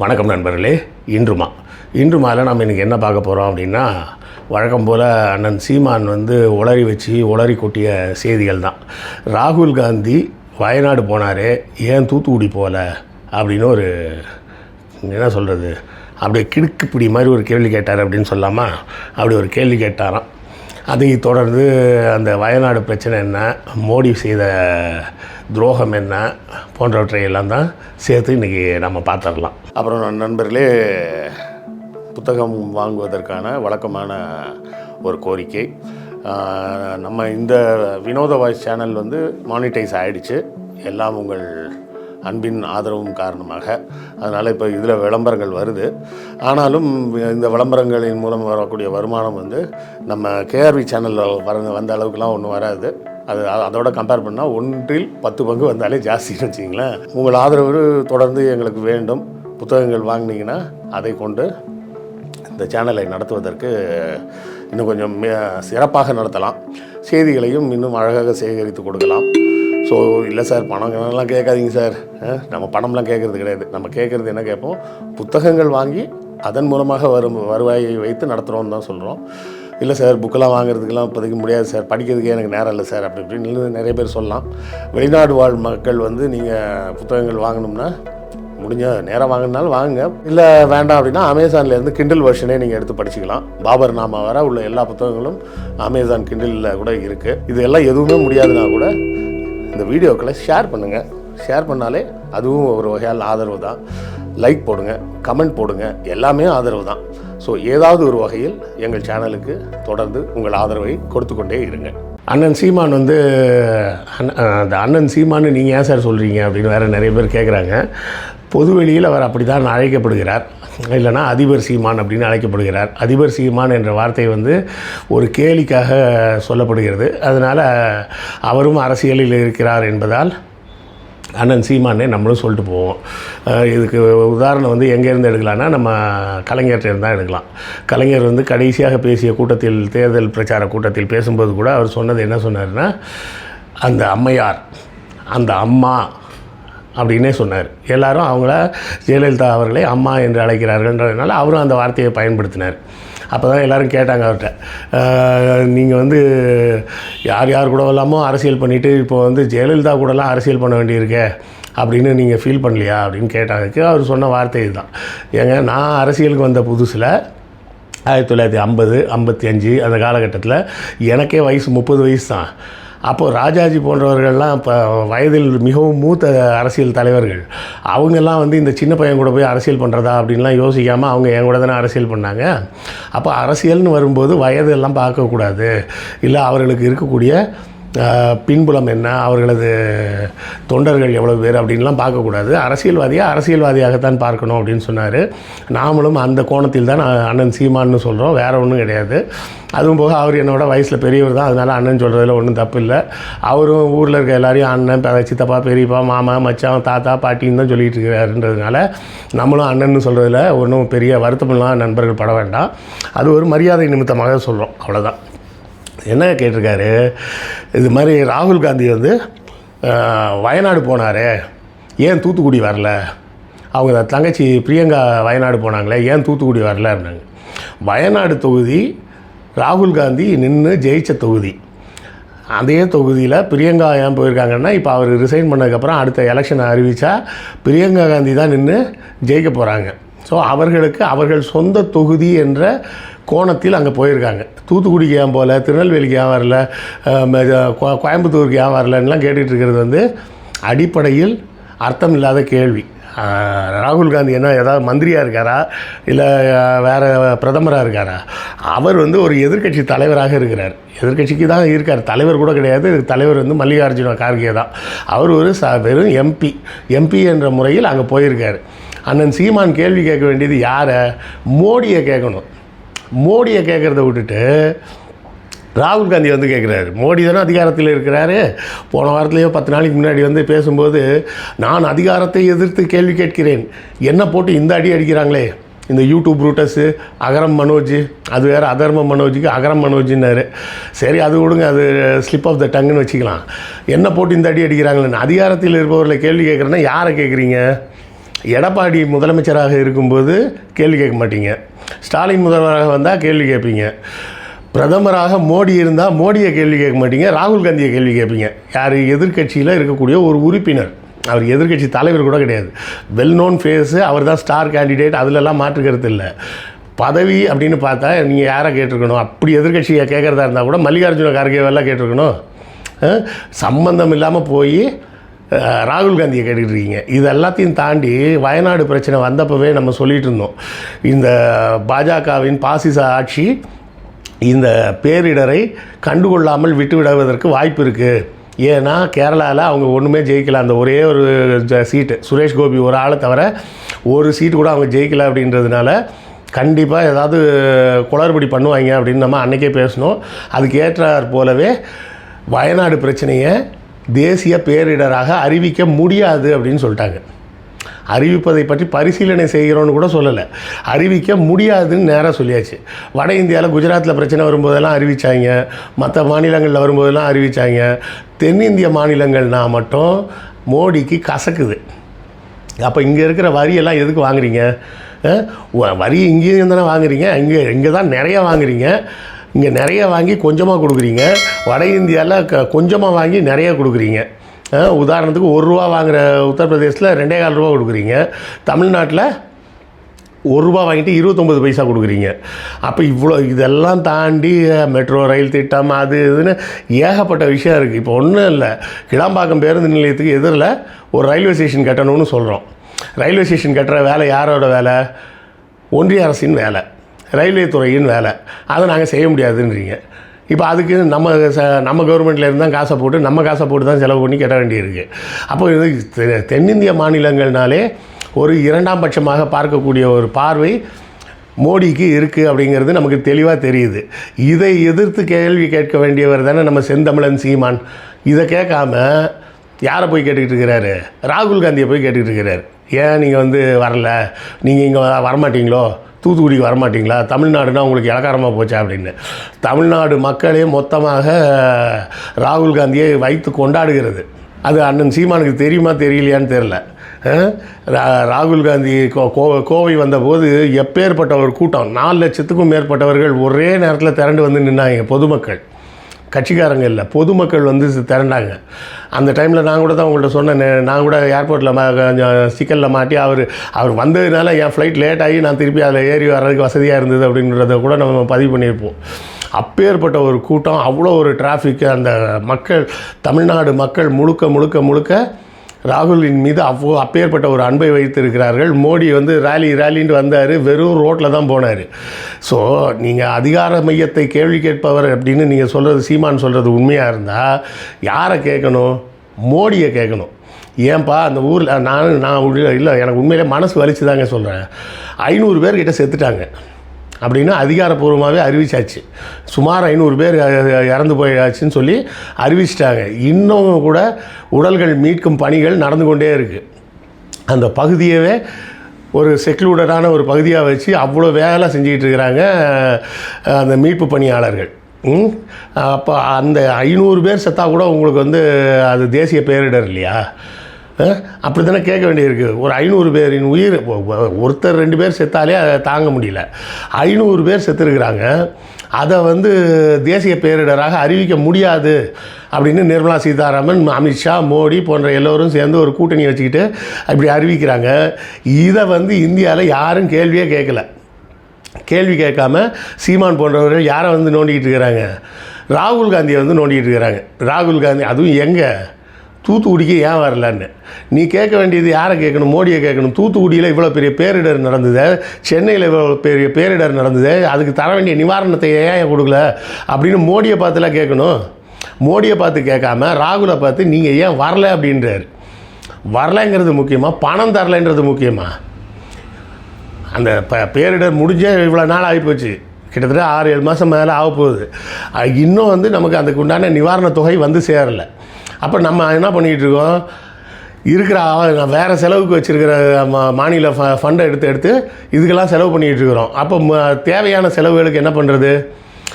வணக்கம் நண்பர்களே இன்றுமா. இன்றுமாவில் நம்ம இன்றைக்கி என்ன பார்க்க போகிறோம் அப்படின்னா வழக்கம் போல் அண்ணன் சீமான் வந்து உளறி வச்சு உளறி கொட்டிய செய்திகள் தான். ராகுல் காந்தி வயநாடு போனார் ஏன் தூத்துக்குடி போகல அப்படின்னு ஒரு என்ன சொல்கிறது அப்படியே கிடுக்குப்பிடி மாதிரி ஒரு கேள்வி கேட்டார் அப்படின்னு சொல்லாமா அப்படி ஒரு கேள்வி கேட்டாராம். அதை தொடர்ந்து அந்த வயநாடு பிரச்சனை என்ன மோடி செய்த துரோகம் என்ன போன்றவற்றை எல்லாம் தான் சேர்த்து இன்றைக்கி நம்ம பார்த்துடலாம். அப்புறம் நண்பர்களே புத்தகம் வாங்குவதற்கான வழக்கமான ஒரு கோரிக்கை. நம்ம இந்த வினோத வாய்ஸ் சேனல் வந்து மானிட்டைஸ் ஆகிடுச்சு எல்லாம் உங்கள் அன்பின் ஆதரவும் காரணமாக. அதனால் இப்போ இதில் விளம்பரங்கள் வருது. ஆனாலும் இந்த விளம்பரங்களின் மூலம் வரக்கூடிய வருமானம் வந்து நம்ம கேஆர்வி சேனலில் வர வந்த அளவுக்குலாம் ஒன்றும் வராது. அது அதோட கம்பேர் பண்ணால் ஒன்றில் பத்து பங்கு வந்தாலே ஜாஸ்தின்னு வச்சிங்களேன் உங்கள் ஆதரவு தொடர்ந்து எங்களுக்கு வேண்டும். புத்தகங்கள் வாங்கினீங்கன்னா அதை கொண்டு இந்த சேனலை நடத்துவதற்கு இன்னும் கொஞ்சம் சிறப்பாக நடத்தலாம். செய்திகளையும் இன்னும் அழகாக சேகரித்து கொடுக்கலாம். ஸோ இல்லை சார் பணம் கேட்காதீங்க சார் நம்ம பணம்லாம் கேட்குறது கிடையாது. நம்ம கேட்குறது என்ன கேட்போம்? புத்தகங்கள் வாங்கி அதன் மூலமாக வரும் வருவாயை வைத்து நடத்துகிறோம் தான் சொல்கிறோம் இல்லை சார் புக்கெல்லாம் வாங்குறதுக்கெல்லாம் இப்போதைக்கு முடியாது சார். படிக்கிறதுக்கே எனக்கு நேரம் இல்லை சார் அப்படி இப்படின்னு நிறைய பேர் சொல்லலாம். வெளிநாடு வாழ் மக்கள் வந்து நீங்கள் புத்தகங்கள் வாங்கணும்னா முடிஞ்ச நேரம் வாங்கினாலும் வாங்குங்க. இல்லை வேண்டாம் அப்படின்னா அமேசான்லேருந்து கிண்டில் வெர்ஷனே நீங்கள் எடுத்து படிச்சுக்கலாம். பாபர் நாமா வர உள்ள எல்லா புத்தகங்களும் அமேசான் கிண்டிலில் கூட இருக்குது இது எல்லாம் எதுவுமே முடியாதுன்னா கூட இந்த வீடியோக்களை ஷேர் பண்ணுங்கள் ஷேர் பண்ணாலே அதுவும் ஒரு வகையால் ஆதரவு தான். லைக் போடுங்க கமெண்ட் போடுங்க. எல்லாமே ஆதரவு தான். ஸோ ஏதாவது ஒரு வகையில் எங்கள் சேனலுக்கு தொடர்ந்து உங்கள் ஆதரவை கொடுத்து கொண்டே இருங்க அண்ணன் சீமான் வந்து அந்த அண்ணன் சீமான்னு நீங்கள் ஏன் சார் சொல்கிறீங்க அப்படின்னு வேறு நிறைய பேர் கேட்குறாங்க பொதுவெளியில் அவர் அப்படி தான் அழைக்கப்படுகிறார். இல்லைன்னா அதிபர் சீமான் அப்படின்னு அழைக்கப்படுகிறார். அதிபர் சீமான் என்ற வார்த்தை வந்து ஒரு கேலிக்காக சொல்லப்படுகிறது. அதனால் அவரும் அரசியலில் இருக்கிறார் என்பதால் அண்ணன் சீமானே நம்மளும் சொல்லிட்டு போவோம். இதுக்கு உதாரணம் வந்து எங்கேருந்து எடுக்கலாம்னா நம்ம கலைஞர்கிட்ட இருந்தால் தான் எடுக்கலாம். கலைஞர் வந்து கடைசியாக பேசிய கூட்டத்தில் தேர்தல் பிரச்சார கூட்டத்தில் பேசும்போது கூட அவர் சொன்னது என்ன சொன்னார்னா அந்த அம்மையார் அந்த அம்மா அப்படின்னே சொன்னார். எல்லாரும் அவங்கள ஜெயலலிதா அவர்களை அம்மா என்று அழைக்கிறார்கள்ன்றதுனால அவரும் அந்த வார்த்தையை பயன்படுத்தினார். அப்போ தான் எல்லோரும் கேட்டாங்க அவர்கிட்ட. நீங்கள் வந்து யார் யார் கூட இல்லாமல் அரசியல் பண்ணிவிட்டு இப்போ வந்து ஜெயலலிதா கூடலாம் அரசியல் பண்ண வேண்டியிருக்கே அப்படின்னு நீங்கள் ஃபீல் பண்ணலையா அப்படின்னு கேட்டாங்க. அவர் சொன்ன வார்த்தை இதுதான். ஏங்க நான் அரசியலுக்கு வந்த புதுசில் ஆயிரத்தி தொள்ளாயிரத்தி ஐம்பது ஐம்பத்தி அஞ்சு அந்த காலகட்டத்தில் எனக்கே வயசு முப்பது வயசு தான். அப்போது ராஜாஜி போன்றவர்கள்லாம் இப்போ வயதில் மிகவும் மூத்த அரசியல் தலைவர்கள். அவங்கெல்லாம் வந்து இந்த சின்ன பையன் கூட போய் அரசியல் பண்ணுறதா அப்படின்லாம் யோசிக்காமல் அவங்க என் கூட தானே அரசியல் பண்ணாங்க. அப்போ அரசியல்னு வரும்போது வயது எல்லாம் பார்க்கக்கூடாது. இல்லை அவர்களுக்கு இருக்கக்கூடிய பின்புலம் என்ன அவர்களது தொண்டர்கள் எவ்வளோ பேர் அப்படின்லாம் பார்க்கக்கூடாது. அரசியல்வாதியாக அரசியல்வாதியாகத்தான் பார்க்கணும் அப்படின்னு சொன்னார். நாமளும் அந்த கோணத்தில் தான் நான் அண்ணன் சீமான்னு சொல்கிறோம் வேறு ஒன்றும் கிடையாது. அதுவும் போக அவர் என்னோட வயசில் பெரியவர் தான் அதனால் அண்ணன் சொல்கிறதுல ஒன்றும் தப்பு இல்லை. அவரும் ஊரில் இருக்க எல்லாரையும் அண்ணன் சித்தப்பா பெரியப்பா மாமா மச்சான் தாத்தா பாட்டின்னு தான் சொல்லிகிட்டு இருக்கிறாருன்றதுனால நம்மளும் அண்ணன்னு சொல்கிறதுல ஒன்றும் பெரிய வருத்தமெல்லாம் நண்பர்கள் பட வேண்டாம். அது ஒரு மரியாதை நிமித்தமாக சொல்கிறோம் அவ்வளோதான் என்ன கேட்டிருக்காரு? இது மாதிரி ராகுல் காந்தி வந்து வயநாடு போனார். ஏன் தூத்துக்குடி வரல? அவங்க தங்கச்சி பிரியங்கா வயநாடு போனாங்களே ஏன் தூத்துக்குடி வரல அப்படின்னாங்க. வயநாடு தொகுதி ராகுல் காந்தி நின்று ஜெயித்த தொகுதி. அதே தொகுதியில் பிரியங்கா ஏன் போயிருக்காங்கன்னா இப்போ அவர் ரிசைன் பண்ணதுக்கப்புறம் அடுத்த எலெக்ஷனை அறிவித்தா பிரியங்கா காந்தி தான் நின்று ஜெயிக்க போகிறாங்க ஸோ அவர்களுக்கு அவர்கள் சொந்த தொகுதி என்ற கோணத்தில் அங்கே போயிருக்காங்க. தூத்துக்குடிக்கு ஏன் போகல திருநெல்வேலிக்கு ஏன் வரல கோ- கோயம்புத்தூருக்கு ஏன் வரலன்னுலாம் கேட்டுட்டு இருக்கிறது வந்து அடிப்படையில் அர்த்தம் இல்லாத கேள்வி. ராகுல் காந்தி என்ன ஏதாவது மந்திரியாக இருக்காரா? இல்லை வேறு பிரதமராக இருக்காரா? அவர் வந்து ஒரு எதிர்க்கட்சி தலைவராக இருக்கிறார். எதிர்க்கட்சிக்கு தான் இருக்கார். தலைவர் கூட கிடையாது. தலைவர் வந்து மல்லிகார்ஜுன கார்கே தான். அவர் ஒரு ச வெறும் எம்பி எம்பி என்ற முறையில் அங்கே போயிருக்கார். அண்ணன் சீமான் கேள்வி கேட்க வேண்டியது யாரை? மோடியை கேட்கணும். மோடியை கேட்குறத விட்டுட்டு ராகுல் காந்தி வந்து கேட்குறாரு மோடி தானே அதிகாரத்தில் இருக்கிறாரு. போன வாரத்துலேயோ பத்து நாளைக்கு முன்னாடி வந்து பேசும்போது நான் அதிகாரத்தை எதிர்த்து கேள்வி கேட்கிறேன். என்ன போட்டு இந்த அடி அடிக்கிறாங்களே? இந்த யூடியூப் ரூட்டஸு அகரம் மனோஜ் அது வேறு அதர்ம மனோஜுக்கு அகரம் மனோஜ்னாரு சரி அது விடுங்க அது ஸ்லிப் ஆஃப் த டங்குன்னு வச்சுக்கலாம். என்ன போட்டு இந்த அடி அடிக்கிறாங்களேன்னு. அதிகாரத்தில் இருப்பவர்களை கேள்வி கேட்குறேன்னா யாரை கேட்குறீங்க எடப்பாடி முதலமைச்சராக இருக்கும்போது கேள்வி கேட்க மாட்டீங்க. ஸ்டாலின் முதல்வராக வந்தால் கேள்வி கேட்பீங்க. பிரதமராக மோடி இருந்தால் மோடியை கேள்வி கேட்க மாட்டீங்க. ராகுல் காந்தியை கேள்வி கேட்பீங்க. யார்? எதிர்க்கட்சியில் இருக்கக்கூடிய ஒரு உறுப்பினர். அவர் எதிர்க்கட்சி தலைவர் கூட கிடையாது. வெல் நோன் ஃபேஸு அவர் தான் ஸ்டார் கேண்டிடேட் அதிலெல்லாம் மாற்றுக்கிறது இல்லை. பதவி அப்படின்னு பார்த்தா நீங்கள் யாரை கேட்டிருக்கணும்? அப்படி எதிர்க்கட்சியை கேட்குறதா இருந்தால் கூட மல்லிகார்ஜுன கார்கேவெல்லாம் கேட்டிருக்கணும். சம்பந்தம் இல்லாமல் போய் ராகுல் காந்தியை கேட்டுக்கிட்டு இருக்கீங்க இது எல்லாத்தையும் தாண்டி வயநாடு பிரச்சனை வந்தப்பவே நம்ம சொல்லிட்டு இருந்தோம். இந்த பாஜகவின் பாசிச ஆட்சி இந்த பேரிடரை கண்டுகொள்ளாமல் விட்டுவிடுவதற்கு வாய்ப்பு இருக்குது ஏன்னா கேரளாவில் அவங்க ஒன்றுமே ஜெயிக்கல. அந்த ஒரே ஒரு சீட்டு. சுரேஷ் கோபி ஒரு ஆளை தவிர ஒரு சீட்டு கூட அவங்க ஜெயிக்கல அப்படின்றதுனால கண்டிப்பாக ஏதாவது குளறுபடி பண்ணுவாங்க அப்படின்னு நம்ம அன்றைக்கே பேசினோம். அதுக்கு ஏற்றாற் போலவே வயநாடு பிரச்சனையை தேசிய பேரிடராக அறிவிக்க முடியாது அப்படின்னு சொல்லிட்டாங்க. அறிவிப்பதை பற்றி பரிசீலனை செய்கிறோன்னு கூட சொல்லலை. அறிவிக்க முடியாதுன்னு நேராக சொல்லியாச்சு. வட இந்தியாவில் குஜராத்தில் பிரச்சனை வரும்போதெல்லாம் அறிவித்தாங்க மற்ற மாநிலங்களில் வரும்போதெல்லாம் அறிவித்தாங்க தென்னிந்திய மாநிலங்கள்னா மட்டும் மோடிக்கு கசக்குது. அப்போ இங்கே இருக்கிற வரியெல்லாம் எதுக்கு வாங்குறீங்க? வரி இங்கேயும் தானே வாங்குறீங்க? இங்கே இங்கே தான் நிறைய வாங்குறீங்க. இங்கே நிறைய வாங்கி கொஞ்சமாக கொடுக்குறீங்க. வட இந்தியாவில் க கொஞ்சமாக வாங்கி நிறைய கொடுக்குறீங்க. உதாரணத்துக்கு ஒரு ரூபா வாங்குகிற உத்தரப்பிரதேசத்தில் ரெண்டே கால் ரூபா கொடுக்குறீங்க. தமிழ்நாட்டில் ஒரு ரூபா வாங்கிட்டு இருபத்தொம்பது பைசா கொடுக்குறீங்க. அப்போ இவ்வளோ இதெல்லாம் தாண்டி மெட்ரோ ரயில் திட்டம் அது இதுன்னு ஏகப்பட்ட விஷயம் இருக்குது இப்போ ஒன்றும் இல்லை. கிடாம்பாக்கம் பேருந்து நிலையத்துக்கு எதிரில் ஒரு ரயில்வே ஸ்டேஷன் கட்டணும்னு சொல்கிறோம் ரயில்வே ஸ்டேஷன் கட்டுற வேலை யாரோட வேலை? ஒன்றிய அரசின் வேலை. ரயில்வே துறையின் வேலை. அதை நாங்கள் செய்ய முடியாதுன்றீங்க. இப்போ அதுக்கு நம்ம ச நம்ம கவர்மெண்ட்லேருந்து தான் காசை போட்டு நம்ம காசை போட்டு தான் செலவு பண்ணி கட்ட வேண்டியிருக்கு. அப்போ இது தெ- தென்னிந்திய மாநிலங்கள்னாலே ஒரு இரண்டாம் பட்சமாக பார்க்கக்கூடிய ஒரு பார்வை மோடிக்கு இருக்குது அப்படிங்கிறது நமக்கு தெளிவாக தெரியுது. இதை எதிர்த்து கேள்வி கேட்க வேண்டியவர் தானே நம்ம செந்தமிழன் சீமான். இதை கேட்காம யாரை போய் கேட்டுக்கிட்டு இருக்கிறாரு? ராகுல் காந்தியை போய் கேட்டுக்கிட்டு இருக்கிறாரு. ஏன் நீங்கள் வந்து வரல? நீங்கள் இங்கே வரமாட்டீங்களோ? தூத்துக்குடிக்கு வரமாட்டிங்களா? தமிழ்நாடுனா உங்களுக்கு இலக்காரமாக போச்சா அப்படின்னு. தமிழ்நாடு மக்களே மொத்தமாக ராகுல் காந்தியை வைத்து கொண்டாடுகிறது. அது அண்ணன் சீமானுக்கு தெரியுமா தெரியலையான்னு தெரில ரா- ராகுல் காந்தி கோ- கோ- கோவை வந்தபோது எப்பேற்பட்ட ஒரு கூட்டம் நாலு லட்சத்துக்கும் மேற்பட்டவர்கள் ஒரே நேரத்தில் திரண்டு வந்து நின்னாங்க பொதுமக்கள். கட்சிக்காரங்க இல்லை பொதுமக்கள் வந்து திரண்டாங்க. அந்த டைமில் நான் கூட தான் உங்கள்கிட்ட சொன்னேன் நான் கூட ஏர்போர்ட்டில் மா கொஞ்சம் சிக்கலில் மாட்டி அவர் அவர் வந்ததுனால என் ஃப்ளைட் லேட் ஆகி நான் திருப்பி அதில் ஏறி வர்றதுக்கு வசதியாக இருந்தது அப்படின்றத கூட நம்ம பதிவு பண்ணியிருப்போம். அப்பேற்பட்ட ஒரு கூட்டம் அவ்வளோ ஒரு டிராஃபிக் அந்த மக்கள் தமிழ்நாடு மக்கள் முழுக்க முழுக்க முழுக்க ராகுலின் மீது அவ்வளோ அப்பேற்பட்ட ஒரு அன்பை வைத்திருக்கிறார்கள். மோடி வந்து ரேலி ரேலின்ட்டு வந்தார். வெறும் ரோட்டில் தான் போனார். ஸோ நீங்கள் அதிகார மையத்தை கேள்வி கேட்பவர் அப்படின்னு நீங்கள் சொல்கிறது சீமான் சொல்கிறது உண்மையாக இருந்தால் யாரை கேட்கணும்? மோடியை கேட்கணும். ஏன்பா அந்த ஊரில் நான் நான் உள்ள- இல்லை எனக்கு உண்மையிலே மனசு வலிச்சு தாங்க சொல்கிறேன் ஐநூறு பேர்கிட்ட செத்துட்டாங்க. அப்படின்னு அதிகாரப்பூர்வமாகவே அறிவிச்சாச்சு. சுமார் ஐநூறு பேர் இறந்து போயாச்சுன்னு சொல்லி அறிவிச்சிட்டாங்க. இன்னும் கூட உடல்கள் மீட்கும் பணிகள் நடந்து கொண்டே இருக்குது அந்த பகுதியவே ஒரு செக்லூடடான ஒரு பகுதியாக வச்சு அவ்வளோ வேலை செஞ்சுக்கிட்டு இருக்கிறாங்க அந்த மீட்பு பணியாளர்கள். அப்போ அந்த ஐநூறு பேர் செத்தா கூட உங்களுக்கு வந்து அது தேசிய பேரிடர் இல்லையா? அப்படி தானே கேட்க வேண்டியிருக்கு. ஒரு ஐநூறு பேரின் உயிர் ஒருத்தர் ரெண்டு பேர் செத்தாலே அதை தாங்க முடியல. ஐநூறு பேர் செத்துருக்குறாங்க. அதை வந்து தேசிய பேரிடராக அறிவிக்க முடியாது அப்படின்னு நிர்மலா சீதாராமன் அமித்ஷா மோடி போன்ற எல்லோரும் சேர்ந்து ஒரு கூட்டணி வச்சுக்கிட்டு இப்படி அறிவிக்கிறாங்க. இதை வந்து இந்தியாவில் யாரும் கேள்வியே கேட்கல. கேள்வி கேட்காம சீமான் போன்றவர்கள் யாரை வந்து நோண்டிக்கிட்டு இருக்கிறாங்க? ராகுல் காந்தியை வந்து நோண்டிக்கிட்டு இருக்கிறாங்க. ராகுல் காந்தி அதுவும் எங்கே? தூத்துக்குடிக்கு ஏன் வரலன்னு? நீ கேட்க வேண்டியது யாரை கேட்கணும்? மோடியை கேட்கணும். தூத்துக்குடியில் இவ்வளோ பெரிய பேரிடர் நடந்தது. சென்னையில் இவ்வளோ பெரிய பேரிடர் நடந்தது. அதுக்கு தர வேண்டிய நிவாரணத்தை ஏன் கொடுக்கல? அப்படின்னு மோடியை பார்த்துலாம் கேட்கணும். மோடியை பார்த்து கேட்காம ராகுலை பார்த்து நீங்கள் ஏன் வரல அப்படின்றாரு. வரலைங்கிறது முக்கியமாக பணம் தரலைன்றது முக்கியமாக அந்த ப பேரிடர் முடிஞ்சே இவ்வளோ நாள் ஆகிப்போச்சு கிட்டத்தட்ட ஆறு ஏழு மாதம் மேலே ஆக போகுது. இன்னும் வந்து நமக்கு அதுக்கு உண்டான நிவாரணத் தொகை வந்து சேரலை. அப்போ நம்ம என்ன பண்ணிக்கிட்டு இருக்கோம்? இருக்கிற நான் வேறு செலவுக்கு வச்சுருக்கிற மாநில ஃப ஃபண்டை எடுத்து எடுத்து இதுக்கெல்லாம் செலவு பண்ணிக்கிட்டு இருக்கிறோம். அப்போ ம- தேவையான செலவுகளுக்கு என்ன பண்ணுறது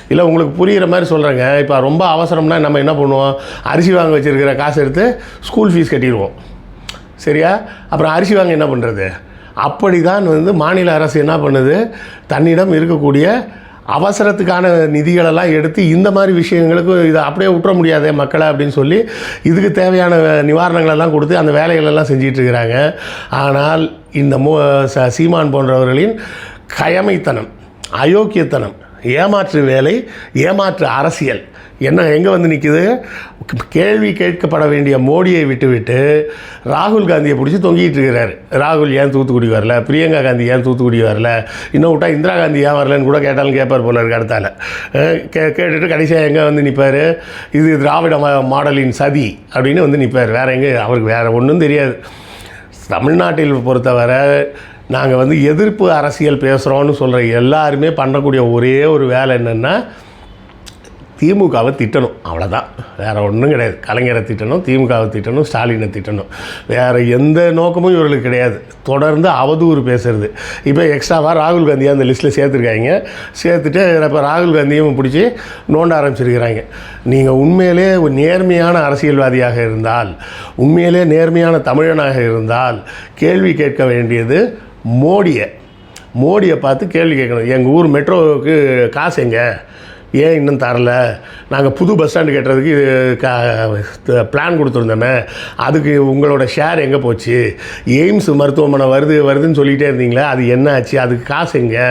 இல்லை உங்களுக்கு புரிகிற மாதிரி சொல்கிறேங்க இப்போ ரொம்ப அவசரம்னா நம்ம என்ன பண்ணுவோம்? அரிசி வாங்க வச்சுருக்கிற காசு எடுத்து ஸ்கூல் ஃபீஸ் கட்டிடுவோம். சரியா? அப்புறம் அரிசி வாங்க என்ன பண்ணுறது அப்படி தான் வந்து மாநில அரசு என்ன பண்ணுது? தன்னிடம் இருக்கக்கூடிய அவசரத்துக்கான நிதிகளெல்லாம் எடுத்து இந்த மாதிரி விஷயங்களுக்கு இதை அப்படியே விட்டுற முடியாதே மக்களை அப்படின்னு சொல்லி இதுக்கு தேவையான நிவாரணங்களெல்லாம் கொடுத்து அந்த வேலைகளெல்லாம் செஞ்சிகிட்ருக்கிறாங்க ஆனால் இந்த மோ ச சீமான் போன்றவர்களின் கயமைத்தனம் அயோக்கியத்தனம் ஏமாற்று வேலை ஏமாற்று அரசியல். என்ன எங்கே வந்து நிற்குது கேள்வி கேட்கப்பட வேண்டிய மோடியை விட்டுவிட்டு ராகுல் காந்தியை பிடிச்சி தொங்கிட்டு இருக்கிறாரு. ராகுல் ஏன் தூத்துக்குடி வரல? பிரியங்கா காந்தி ஏன் தூத்துக்குடி வரல? இன்னும் விட்டா இந்திரா காந்தி ஏன் வரலன்னு கூட கேட்டாலும் கேட்பார் போல இருக்கு அடுத்தால. கே கேட்டுட்டு கடைசியாக எங்கே வந்து நிற்பார் இது திராவிட மா- மாடலின் சதி அப்படின்னு வந்து நிற்பார் வேற எங்கே அவருக்கு வேற ஒன்றும் தெரியாது. தமிழ்நாட்டில் பொறுத்தவரை நாங்கள் வந்து எதிர்ப்பு அரசியல் பேசுகிறோன்னு சொல்கிற எல்லாருமே பண்ணக்கூடிய ஒரே ஒரு வேலை என்னென்னா திமுகவை திட்டணும். அவ்வளோதான் வேறு ஒன்றும் கிடையாது. கலைஞரை திட்டணும் திமுகவை திட்டணும் ஸ்டாலினை திட்டணும். வேறு எந்த நோக்கமும் இவர்களுக்கு கிடையாது. தொடர்ந்து அவதூறு பேசுகிறது இப்போ எக்ஸ்ட்ராவாக ராகுல் காந்தியை அந்த லிஸ்ட்டில் சேர்த்துருக்காங்க. சேர்த்துட்டு இப்போ ராகுல் காந்தியும் பிடிச்சி நோண்ட ஆரம்பிச்சிருக்கிறாங்க. நீங்கள் உண்மையிலே ஒரு நேர்மையான அரசியல்வாதியாக இருந்தால் உண்மையிலே நேர்மையான தமிழனாக இருந்தால் கேள்வி கேட்க வேண்டியது மோடியை. மோடியை பார்த்து கேள்வி கேட்கணும். எங்கள் ஊர் மெட்ரோவுக்கு காசு எங்கே? ஏன் இன்னும் தரல? நாங்கள் புது பஸ் ஸ்டாண்டு கட்டுறதுக்கு கா பிளான் கொடுத்துருந்தோமே. அதுக்கு உங்களோட ஷேர் எங்கே போச்சு? எய்ம்ஸ் மருத்துவமனை வருது வருதுன்னு சொல்லிகிட்டே இருந்தீங்களே அது என்ன ஆச்சு? அதுக்கு காசு எங்கே?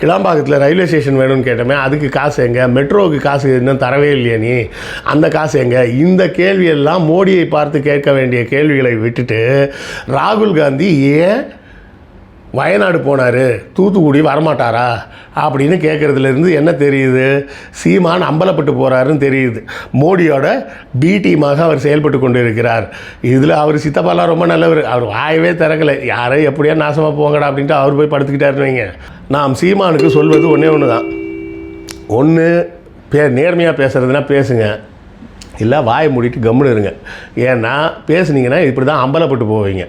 கிளாம்பாக்கத்தில் ரயில்வே ஸ்டேஷன் வேணும்னு கேட்டோமே அதுக்கு காசு எங்கே? மெட்ரோவுக்கு காசு இன்னும் தரவே இல்லையா நீ. அந்த காசு எங்கே? இந்த கேள்வியெல்லாம் மோடியை பார்த்து கேட்க வேண்டிய கேள்விகளை விட்டுட்டு ராகுல் காந்தி ஏன் வயநாடு போனார். தூத்துக்குடி வரமாட்டாரா? அப்படின்னு கேட்குறதுலேருந்து என்ன தெரியுது? சீமான் அம்பலப்பட்டு போகிறாருன்னு தெரியுது. மோடியோட பி டீமாக அவர் செயல்பட்டு கொண்டு இருக்கிறார் இதில் அவர் சித்தப்பாலாம் ரொம்ப நல்லவர். அவர் வாயவே திறக்கலை. யாரை எப்படியா நாசமாக போங்கடா அப்படின்ட்டு அவர் போய் படுத்துக்கிட்டாருன்னு வைங்க. நாம் சீமானுக்கு சொல்வது ஒன்றே ஒன்று தான் ஒன்று பே நேர்மையாக பேசுகிறதுனா பேசுங்க. இல்லை வாயை மூடிட்டு கம்முன்னு இருங்க. ஏன்னா பேசுனீங்கன்னா இப்படி தான் அம்பலப்பட்டு போவீங்க.